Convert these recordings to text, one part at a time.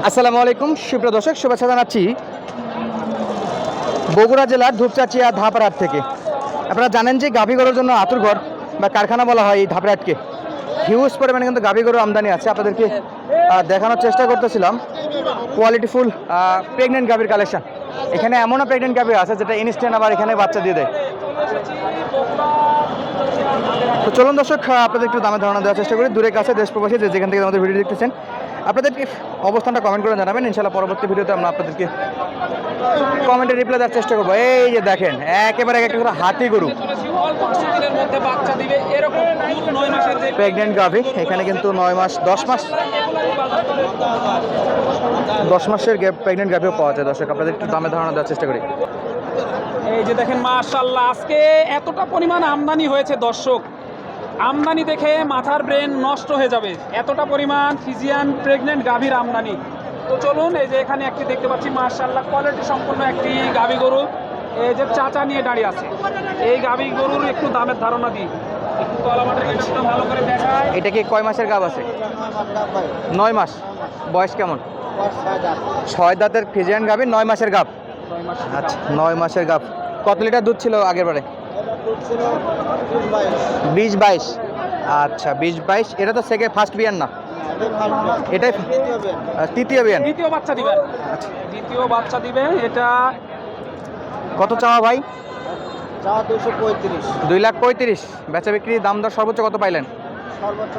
আসসালামু আলাইকুম, সুপ্রিয় দর্শক, শুভেচ্ছা জানাচ্ছি বগুড়া জেলার ধূপচাচিয়া ধাপরাট থেকে। আপনারা জানেন যে গাভী গরুর জন্য আতুরঘর বা কারখানা বলা হয় এই ধাপরাটকে হিউজ পরিমাণে কিন্তু গাভী গরুর আমদানি আছে। আপনাদেরকে দেখানোর চেষ্টা করতেছিলাম। কোয়ালিটিফুল প্রেগনেন্ট গাভীর কালেকশন। এখানে এমনও প্রেগনেন্ট গাভী আছে যেটা ইনস্ট্যান্ট আবার এখানে বাচ্চা দিয়ে দেয়। তো চলুন দর্শক আপনাদের একটু দামে ধারণা দেওয়ার চেষ্টা করি। দূরে কাছে দেশ প্রবাসী যে যেখান থেকে আমাদের ভিডিও দেখতেছেন আপনাদেরকে অবস্থানটা কমেন্ট করে জানাবেন। ইনশাল্লাহ পরবর্তী ভিডিওতে আমরা আপনাদেরকে কমেন্টে রিপ্লাই দেওয়ার চেষ্টা করব। এই যে দেখেন, একেবারে এক একটা হাতি গরু। প্রেগনেন্ট গাভি এখানে কিন্তু নয় মাস, দশ মাস, দশ মাসের প্রেগনেন্ট গাভিও পাওয়া যায়। দর্শক, আপনাদের একটু দামে ধারণা দেওয়ার চেষ্টা করি। এই যে দেখেন মাশাল্লাহ আজকে এতটা পরিমাণ আমদানি হয়েছে দর্শক। আমদানি দেখে মাথার ব্রেন নষ্ট হয়ে যাবে। এতটা পরিমাণ ফিজিয়ান প্রেগনেন্ট গাভীর আমদানি। তো চলুন এই যে এখানে একটি দেখতে পাচ্ছি মাশাল্লাহ কোয়ালিটি সম্পন্ন একটি গাভী গরু। এই যে চাচা নিয়ে দাঁড়িয়ে আছে। এই গাভী গরুর একটু দামের ধারণা দিই। একটু ভালো করে দেখায় এটা কি কয় মাসের গাভ আছে? নয় মাস। বয়স কেমন? ছয় দাঁতের ফিজিয়ান গাভি নয় মাসের গাভ। আচ্ছা নয় মাসের গাভ। কত লিটার দুধ ছিল আগের বারে? বিশ বাইশ। আচ্ছা বিশ বাইশ। এটা তো সেকেন্ড ফার্স্ট বিয়ার না? এটাই তৃতীয় বিয়ান দ্বিতীয় বাচ্চা দিবে। আচ্ছা। দ্বিতীয় বাচ্চা দিবে এটা কত চাওয়া ভাই? চাওয়া দুশো পঁয়ত্রিশ। দুই লাখ পঁয়ত্রিশ। বেচা বিক্রি দাম দর সর্বোচ্চ কত পাইলেন? সর্বোচ্চ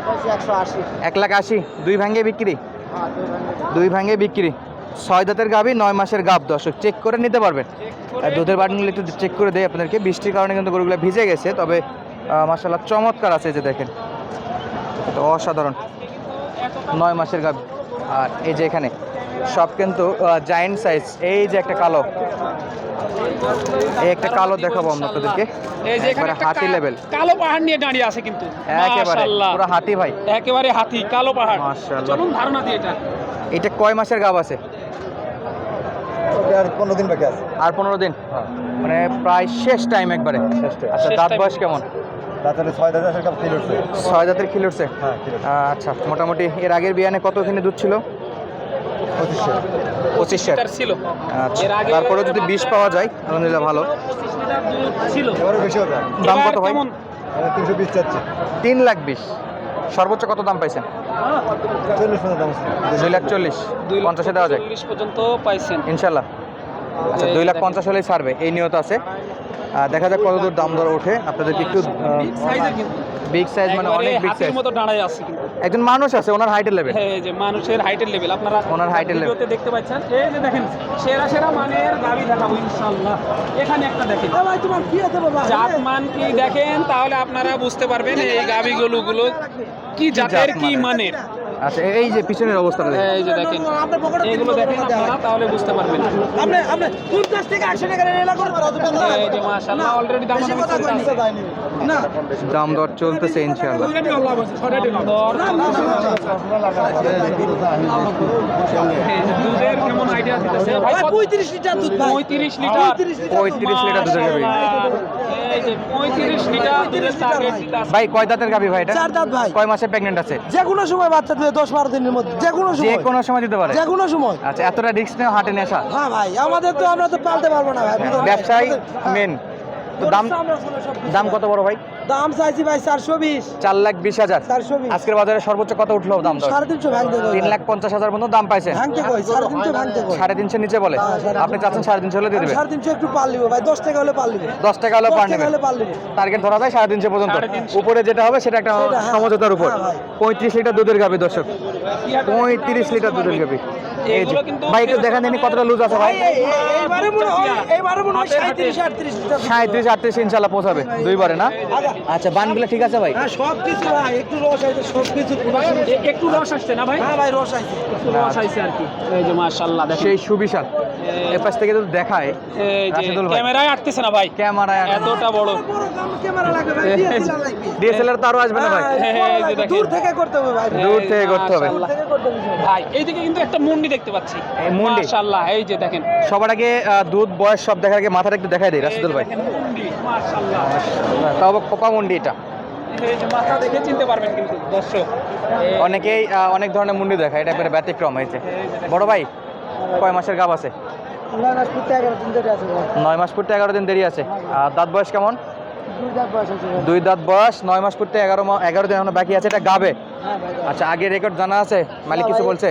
এক লাখ আশি। দুই ভাঙ্গে বিক্রি? হ্যাঁ দুই ভাঙে দুই ভাঙ্গে বিক্রি। ছয় দাঁতের গাভি নয় মাসের গাভ দর্শক। চেক করে নিতে পারবেন। দুধের বাটনগুলো একটু চেক করে দেয় আপনাদেরকে। বৃষ্টির কারণে কিন্তু গরুগুলো ভিজে গেছে তবে মাসাল্লাহ চমৎকার আছে যে দেখেন। এটা অসাধারণ। নয় মাসের গাভ। আর এই যে এখানে সব কিন্তু জায়েন্ট সাইজ এই যে একটা কালো। এই একটা কালো দেখাবো আমরা আপনাদেরকে। একবারে হাতি লেভেল কালো পাহাড় নিয়ে দাঁড়িয়ে আছে কিন্তু। একেবারে। পুরো হাতি ভাই। একেবারে হাতি কালো পাহাড়। চলুন ধারণা দিয়ে এটা। এটা কয় মাসের গাভ আছে? আর পনেরো দিন বাকি আছে। আর পনেরো দিন? মানে প্রায় শেষ টাইম একবারে? শেষ আচ্ছা দাঁত বয়স কেমন? ছয় দাঁতের খিল উঠছে? হ্যাঁ কিলো আচ্ছা মোটামুটি এর আগের বিয়ানে কত এখানে দুধ ছিল? পঁচিশশো। পঁচিশ ছিল। আচ্ছা তারপরে যদি বিষ পাওয়া যায় আলহামদুলিল্লাহ ভালো। 25 লিটার দুধ ছিল। এবারও বেশি হবে। দাম কত ভাই? কেমন? তিনশো বিশ চাচ্ছি। তিন লাখ বিশ। সর্বোচ্চ কত দাম পাইছেন। দুই লাখ চল্লিশ। দুই পঞ্চাশে দেওয়া যায় পর্যন্ত পাইছেন। ইনশাল্লাহ। আচ্ছা দুই লাখ পঞ্চাশ হলেই ছাড়বে এই নিয়ত আছে। দেখা যাক কত দূর দাম দর ওঠে। আপনাদেরকে একটু। বিগ সাইজ মানে অনেক বিগ সাইজ মতো দাঁড়ায় আছে একজন মানুষ আছে ওনার হাইটের লেভেল হ্যাঁ, এই যে মানুষের হাইটের লেভেল আপনারা ওনার এর level। দেখতে পাচ্ছেন এই যে দেখেন সেরা সেরা মানের গাবি দেখাবো ইনশাআল্লাহ। এখানে একটা দেখেন। ভাই তোমার কি আছে বাবা? জাত মান কি দেখেন তাহলে আপনারা বুঝতে পারবেন এই গাবি গুলো কি জাতের কি মানের? আচ্ছা এই যে পিছনের অবস্থাটা দেখেন। এই যে দেখেন এগুলো দেখেন আপনারা তাহলে বুঝতে পারবেন আপনি আপনি পঞ্চাশ থেকে একশো টাকা এলা করে এই যে মাশাআল্লাহ অলরেডি দাম না দর চলতেছে ইনশাআল্লাহ দুধের কেমন আইডিয়া দিতেছে ভাই লিটার দুধ ভাই 35 লিটার পঁয়ত্রিশ লিটার দুধের গাভি 35 লিটার দুধের টার্গেট দিতেছে ভাই কয় দাঁতের গাভী ভাই এটা? চার দাঁত ভাই। কয় মাসে প্রেগনেন্ট আছে? যে কোনো সময় বাচ্চা দিলে দশ বারো দিনের মধ্যে যে কোনো যে কোনো সময় দিতে পারে? যে কোনো সময়। আচ্ছা এতটা রিস্ক নেওয়া হাটে নেশা? হ্যাঁ ভাই আমাদের তো আমরা তো পালতে পারব না ভাই। ব্যবসায় মেন তো দাম। দাম কত বড় ভাই? দাম চাইছি ভাই চারশো বিশ। চার লাখ বিশ হাজার। চারশো বিশ। আজকের বাজারে সর্বোচ্চ কত উঠল দাম সাড়ে তিনশো ভাঙতে তিন লাখ পঞ্চাশ হাজার পর্যন্ত দাম পাইছেন ভাঙতে সাড়ে তিনশো নিচে বলে। হ্যাঁ, আপনি চাচ্ছেন সাড়ে তিনশো হলে দিয়ে দেবেন। সাড়ে তিনশো একটু পার লিবো ভাই দশ টাকা হলে পার লিবো দশ টাকা হলে পার পার টার্গেট ধরা যায় সাড়ে তিনশো পর্যন্ত। উপরে যেটা হবে সেটা একটা হ্যাঁ। সমঝোতার উপর। হ্যাঁ, পঁয়ত্রিশ লিটার দুধের গাবি দর্শক। পঁয়ত্রিশ লিটার দুধের গাবি ভাই একটু দেখান দিনই কতটা লুজ আছে ভাই। মনে হয় মনে হয় সাঁত্রিশ আটত্রিশ ইনশাল্লাহ পৌঁছাবে। দুইবারে না? আচ্ছা বানগুলো ঠিক আছে ভাই? হ্যাঁ সব কিছু ভাই একটু রস আছে সব কিছু একটু রস আসছে না ভাই? হ্যাঁ ভাই রস আছে। একটু রস আইছে আর কি। এই যে মাশাআল্লাহ দেখেন। সেই সুবিশাল। এ পাশ থেকে যদি দেখায় এই যে ক্যামেরায় আটতেছে না ভাই? ক্যামেরায় এতটা বড়। ক্যামেরা লাগবে ভাই ডিএসএলআর তো আরও আসবে না ভাই। হ্যাঁ, বড় এই যে দেখেন। দূর থেকে করতে হবে ভাই। দূর থেকে করতে হবে। ভাই এইদিকে কিন্তু একটা মুন্ডি দেখতে পাচ্ছি। এই মুন্ডি? মাশাআল্লাহ এই যে দেখেন। সবার আগে আহ, দুধ বয়স সব দেখার আগে মাথাটা একটু দেখাই দিই রাশিদুল ভাই। এই মুন্ডি মাশাআল্লাহ। তাও কোপা মন্ডি এটা। এই এই যে মাথা দেখে চিনতে পারবেন কিন্তু দর্শক। অনেকেই অনেক ধরনের মুন্ডি দেখায় এটা একবারে ব্যতিক্রম হয়েছে। বড় ভাই কয় মাসের গাব আছে? নয় মাস পড়তে এগারো দিন দেরি আছে আর দাঁত বয়স কেমন? দুই দাঁত বয়স আছে ভাই দুই দাঁত বয়স নয় মাস পড়তে এগারো মা- এগারো দিন এখনও বাকি আছে এটা গাবে। হ্যাঁ আচ্ছা আগে রেকর্ড জানা আছে? মালিক কিছু বলছে?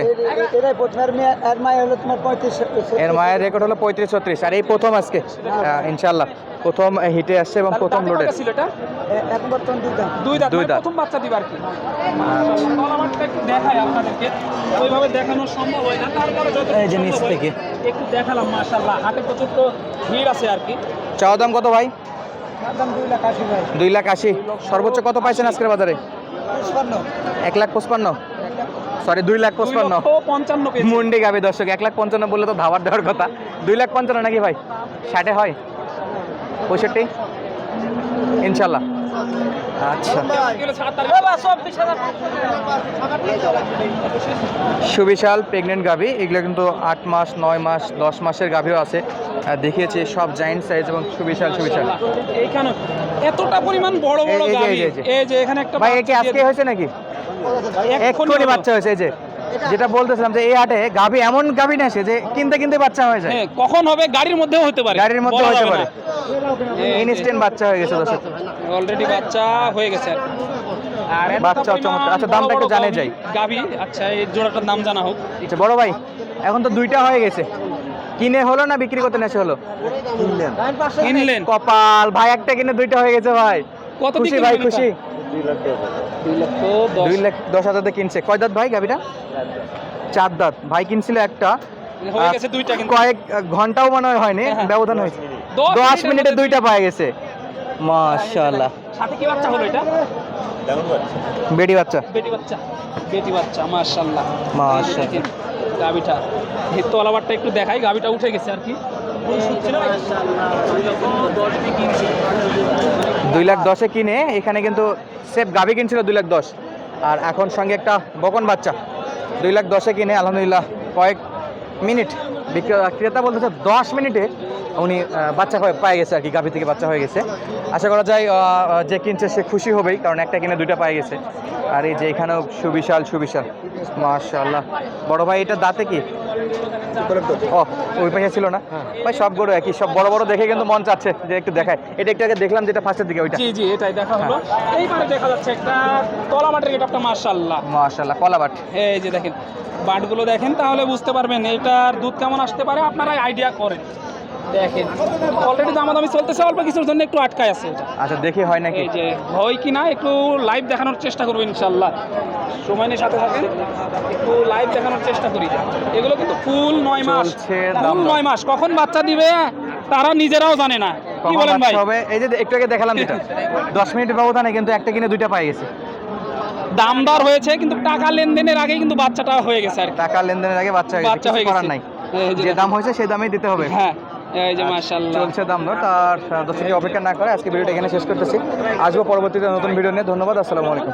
এর মায়ের এর রেকর্ড হলো পঁয়ত্রিশ ছত্রিশ আর এই প্রথম আজকে। ইনশাল্লাহ প্রথম হিটে আসছে এবং প্রথম লোডে ছিল এটা? বর্তমান দুই দাঁত। দুই দাঁত মানে দাঁত। প্রথম বাচ্চা দিবার কি? কলামারটা দেখাই আপনাদেরকে। ওইভাবে দেখানো সম্ভব হয় না তারপরে যত এই যে নিচ থেকে। একটু দেখালাম মাশাআল্লাহ। হাতে প্রচুর তো ভিড় আছে আর কি। চাওয়া দাম কত ভাই? দুই লাখ আশি সর্বোচ্চ কত পাইছেন আজকের বাজারে? পঁচপান্ন। এক লাখ পঁচপান্ন? সরি দুই লাখ পঁচপান্ন। মুন্ডি গাবে দর্শক এক লাখ পঞ্চান্ন বললে তো ধাবার দেওয়ার কথা। দুই লাখ পঞ্চান্ন নাকি ভাই? ষাটে হয়? পঁয়ষট্টি? ইনশাল্লাহ। আচ্ছা। সুবিশাল প্রেগনেন্ট গাভী এগুলো কিন্তু আট মাস নয় মাস দশ মাসের গাভীও আছে। দেখিয়েছি সব জায়েন্ট সাইজ এবং সুবিশাল সুবিশাল। এইখানে এতটা পরিমাণ বড় বড় এই- যে- গাভী। এই এখানে একটা ভাই একে আজকে হয়েছে নাকি? এক্ষুনি। বাচ্চা হয়েছে এই যে। যেটা বলতেছিলাম যে এই হাটে গাভি এমন গাভি না যে কিনতে কিনতে বাচ্চা হয়ে যায়। হ্যাঁ কখন হবে গাড়ির মধ্যেও হতে পারে। গাড়ির মধ্যে হতে পারে। ইনস্ট্যান্ট বাচ্চা হয়ে গেছে দর্শক। অলরেডি বাচ্চা হয়ে গেছে। আর বাচ্চা চমৎকার। আচ্ছা, দামটা একটু জানে যাই। গাভী? আচ্ছা এই জোড়াটার নাম জানা হোক। আচ্ছা বড় ভাই এখন তো দুইটা হয়ে গেছে। কিনে হলো না বিক্রি করতে নেছে হলো? কিনলেন। কপাল ভাই একটা কিনে দুইটা হয়ে গেছে ভাই। কত খুশি ভাই খুশি? দুই দশ লাখ দশ। হাজার কিনছে। কয় দাঁত ভাই গাভিটা? চার দাঁত। ভাই কিনছিল একটা। হয়ে আহ, গেছে দুইটা কিন্তু। কয়েক ঘন্টাও মনে হয় হয়নি। হ্যাঁ, হ্যাঁ। ব্যবধান হয়েছে। দশ মিনিটে দুইটা পায়ে গেছে। মাশাআল্লাহ। সাথে কি বাচ্চা হলো এটা? বেডি বাচ্চা। বেটি বাচ্চা। বেটি বাচ্চা। মাশাআল্লাহ। মাশাআল্লাহ। গাবিটা হিত্তওয়ালাবারটা একটু দেখাই গাবিটা উঠে গেছে আর কি। দুই লাখ দশে কিনে এখানে কিন্তু সেফ গাভি কিনছিল দুই লাখ দশ। আর এখন সঙ্গে একটা বকন বাচ্চা, দুই লাখ দশে কিনে, আলহামদুলিল্লাহ কয়েক মিনিট। ক্রেতা বলতেছে দশ মিনিটে উনি বাচ্চা হয়ে পায়ে গেছে আর কি, গাভি থেকে বাচ্চা হয়ে গেছে। আশা করা যায় যে কিনছে সে খুশি হবেই, কারণ একটা কিনে দুইটা পায়ে গেছে। আর এই যে এখানেও সুবিশাল সুবিশাল। মাশাআল্লাহ। বড় ভাই, এটা দাঁতে কি? ও ওই পাশে ছিল না? ভাই সব গরু একই সব বড় বড় দেখে কিন্তু মন চাচ্ছে যে একটু দেখায়। এটা একটু আগে দেখলাম যেটা ফার্স্টের দিকে ওইটা। জি জি এটাই দেখা হলো। এইবারে দেখা যাচ্ছে একটা কলা মাঠের গেটআপটা মাশাআল্লাহ। মাশাআল্লাহ কলাবাট এই যে দেখেন বাটগুলো দেখেন তাহলে বুঝতে পারবেন এটার দুধ কেমন আসতে পারে আপনারা আইডিয়া করেন। দেখেন। অলরেডি দামাদামি চলতেছে অল্প কিছুর জন্য একটু আটকায় আছে এটা। আচ্ছা দেখি হয় নাকি? এই যে হয় কি না একটু লাইভ দেখানোর চেষ্টা করব ইনশাল্লাহ সময় নিয়ে সাথে থাকেন। একটু লাইভ দেখানোর চেষ্টা করি। এগুলো কিন্তু ফুল নয় মাস। ফুল নয় মাস। কখন বাচ্চা দিবে তারা নিজেরাও জানে না। কি বলেন ভাই? হবে? এই যে একটু আগে দেখালাম যেটা দশ মিনিটের ব্যবধানে কিন্তু একটা কিনে দুইটা পাই গেছে। দামদার হয়েছে কিন্তু টাকা লেনদেনের আগে কিন্তু বাচ্চাটা হয়ে গেছে আর টাকা লেনদেনের আগে বাচ্চা হয়ে গেছে। বাচ্চা হয়ে গেছে। যে দাম হয়েছে সেই দামেই দিতে হবে। হ্যাঁ। এই যে মাশাল্লাহ চলছে দাম দর তার দর্শকে অপেক্ষা না করে আজকে ভিডিওটা এখানে শেষ করতেছি। আসব পরবর্তীতে নতুন ভিডিও নিয়ে। ধন্যবাদ আসসালামু আলাইকুম।